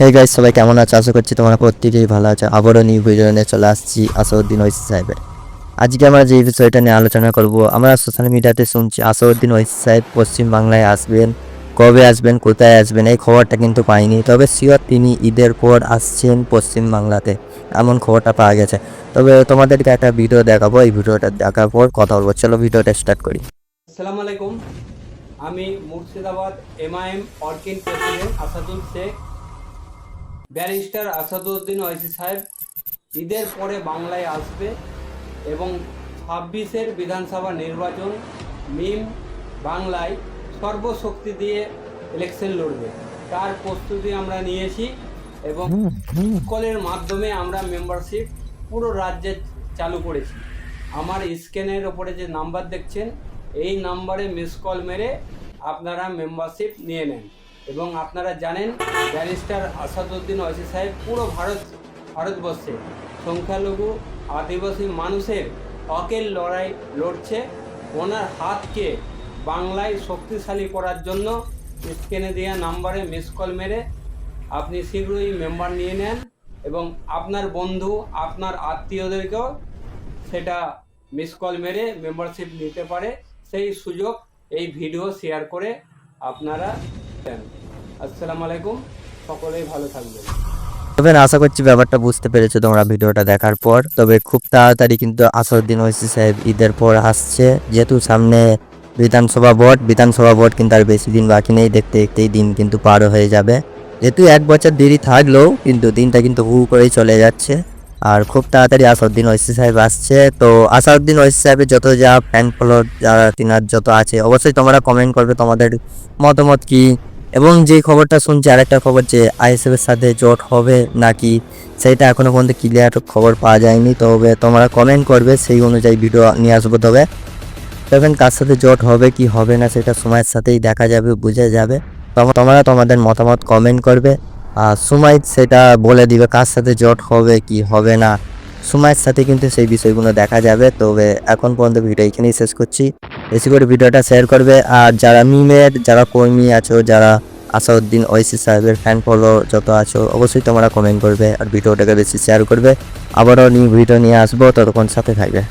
Hey guys সবাই কেমন আছো? আশা করছি তোমরা প্রত্যেকেই ভালো আছো। আবারও নিউ ভিডিও নিয়ে চলে আসছি আসাউদ্দিন ওইসি সাহেবের। আজকে আমরা যে বিষয়টা নিয়ে আলোচনা করব, আমরা সোশ্যাল মিডিয়াতে শুনছি আসাউদ্দিন ওইসি সাহেব পশ্চিম বাংলায় আসবেন, কবে আসবেন, কোথায় আসবেন, এই খবরটা কিন্তু পাইনি। তবে শিওর তিনি ঈদের পর আসছেন পশ্চিমবাংলাতে, এমন খবরটা পাওয়া গেছে। তবে তোমাদেরকে একটা ভিডিও দেখাবো, এই ভিডিওটা দেখার পর কথা বলব। চলো ভিডিওটা স্টার্ট করি। আসসালামু আলাইকুম। আমি মুর্শিদাবাদ এমআইএম অর্কিন প্রেসিডেন্ট আসাদুল শেখ। ব্যারিস্টার আসাদুদ্দিন ওয়াইসি সাহেব ঈদের পরে বাংলায় আসবে এবং ছাব্বিশের বিধানসভা নির্বাচন মিম বাংলায় সর্বশক্তি দিয়ে ইলেকশন লড়বে। তার প্রস্তুতি আমরা নিয়েছি এবং কলের মাধ্যমে আমরা মেম্বারশিপ পুরো রাজ্যে চালু করেছি। আমার স্ক্যানের ওপরে যে নাম্বার দেখছেন এই নাম্বারে মিস কল মেরে আপনারা মেম্বারশিপ নিয়ে নেন। এবং আপনারা জানেন ব্যারিস্টার আসাদুদ্দিন ওয়াসি সাহেব পুরো ভারত, ভারতবর্ষে সংখ্যালঘু, আদিবাসী মানুষের হকের লড়াই লড়ছে। ওনার হাতকে বাংলায় শক্তিশালী করার জন্য স্ক্যানে দেওয়া নাম্বারে মিস কল মেরে আপনি শীঘ্রই মেম্বার নিয়ে নেন এবং আপনার বন্ধু, আপনার আত্মীয়দেরকেও সেটা মিস কল মেরে মেম্বারশিপ নিতে পারে। সেই সুযোগ এই ভিডিও শেয়ার করে আপনারা আসসালামু আলাইকুম, সকলেই ভালো থাকবেন। তবে আশা করছি ব্যাপারটা বুঝতে পেরেছ তোমরা ভিডিওটা দেখার পর। তবে খুব তাড়াতাড়ি কিন্তু আসাদুদ্দিন ওইসি সাহেব ঈদের পর আসছে। যেহেতু সামনে বিধানসভা ভোট বিধানসভা ভোট কিন্তু আর বেশি দিন বাকি নেই। দেখতে দেখতেই দিন কিন্তু পার হয়ে যাবে। যেহেতু এক বছর দেরি থাকলেও কিন্তু দিনটা কিন্তু হু করেই চলে যাচ্ছে। আর খুব তাড়াতাড়ি আসাউদ্দিন ওইসি সাহেব আসছে। তো আসাউদ্দিন ওইসি সাহেবের যত যা ফ্যান ফলোয়ার যারা তিনার যত আছে, অবশ্যই তোমরা কমেন্ট করবে। তোমাদের মতামত কি? এবং যে খবরটা শুনছি, আরেকটা খবর যে আইএসএফ এর সাথে জোট হবে নাকি, সেটা এখনও পর্যন্ত ক্লিয়ার খবর পাওয়া যায়নি। তবে তোমরা কমেন্ট করবে, সেই অনুযায়ী ভিডিও নিয়ে আসব তবে। তখন কার সাথে জোট হবে, কি হবে না, সেটা সময়ের সাথেই দেখা যাবে, বুঝে যাবে। তোমরা তোমাদের মতামত কমেন্ট করবে। আর সময় সেটা বলে দিবে, কার সাথে জোট হবে, কি হবে না। সময়ের সাথে কিন্তু সেই বিষয়গুলো দেখা যাবে। তবে এখন পর্যন্ত ভিডিও এখানেই শেষ করছি। বেশি করে ভিডিওটা শেয়ার করবে। আর যারা মিমের, যারা কর্মী আছো, যারা আসাউদ্দিন ওয়েসি সাহেবের ফ্যান ফলো যত আছো, অবশ্যই তোমরা কমেন্ট করবে আর ভিডিওটাকে বেশি শেয়ার করবে। আবারও নিউ ভিডিও নিয়ে আসব, ততক্ষণ সাথে থাকবে।